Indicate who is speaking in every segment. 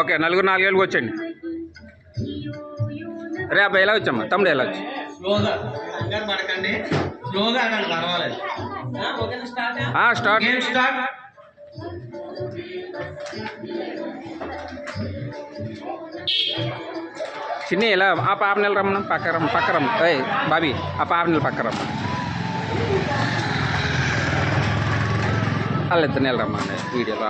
Speaker 1: Okay నలుగురు నాలుగేళ్ళకి వచ్చండి రే అబ్బాయి ఎలా వచ్చమ్మా? తమ్ముడు ఎలా వచ్చి? స్టార్ట్. చిన్ని ఇలా ఆ పాప నెల రమ్మను? పక్క రమ్మ పక్క రమ్మ. బాబీ ఆ పాప నెల పక్క రమ్మ? వాళ్ళు ఇద్దరు నెల రమ్మండి వీడియోలో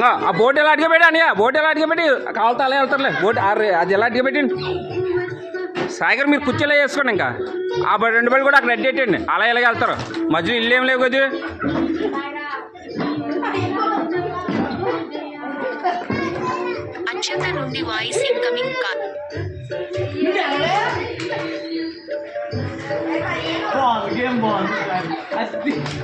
Speaker 1: ఆ బోట్ ఎలా అడిగి పెట్టి అనియా? బోట్ ఎలా అడిగి పెట్టి? కావాలతో అలా వెళ్తారులే. బోట్ అరే అది ఎలా అడిగి పెట్టండి? సాగర్ మీరు కుర్చీలో వేసుకోండి ఇంకా. ఆ బ- రెండు బళ్ళు కూడా అక్కడ అడ్డెట్టండి అలా ఎలాగ వెళ్తారు. మధ్యలో ఇల్లు ఏం లేవు
Speaker 2: నుండి వాయిస్ ఇన్కమింగ్ కాల్
Speaker 3: గేమ్ బాగుంది.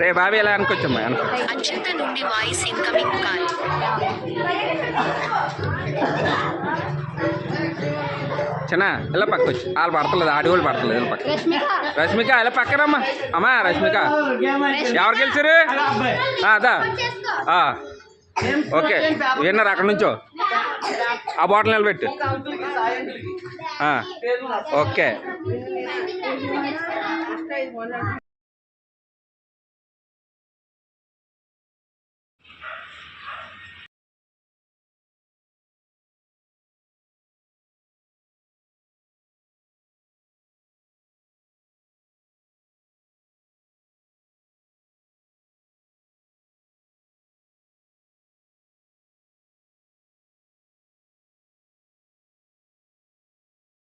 Speaker 1: రే బాబీ ఎలా అనుకోవచ్చమ్మా అనుకో
Speaker 2: అత్యంత నుండి వాయిస్ ఇన్కమింగ్ కాల్
Speaker 1: చిన్న ఇలా పక్క వచ్చి వాళ్ళు పడతలేదు ఆడి వాళ్ళు పడతలేదు ఇలా పక్క రష్మిక. ఇలా పక్కనమ్మా అమ్మా రష్మిక. ఎవరు గెలిచారు అదా ఆ, ఓకే. విన్నర్ అక్కడ నుంచో. ఆ బాటిల్ నిలబెట్టు. ఆ, ఓకే.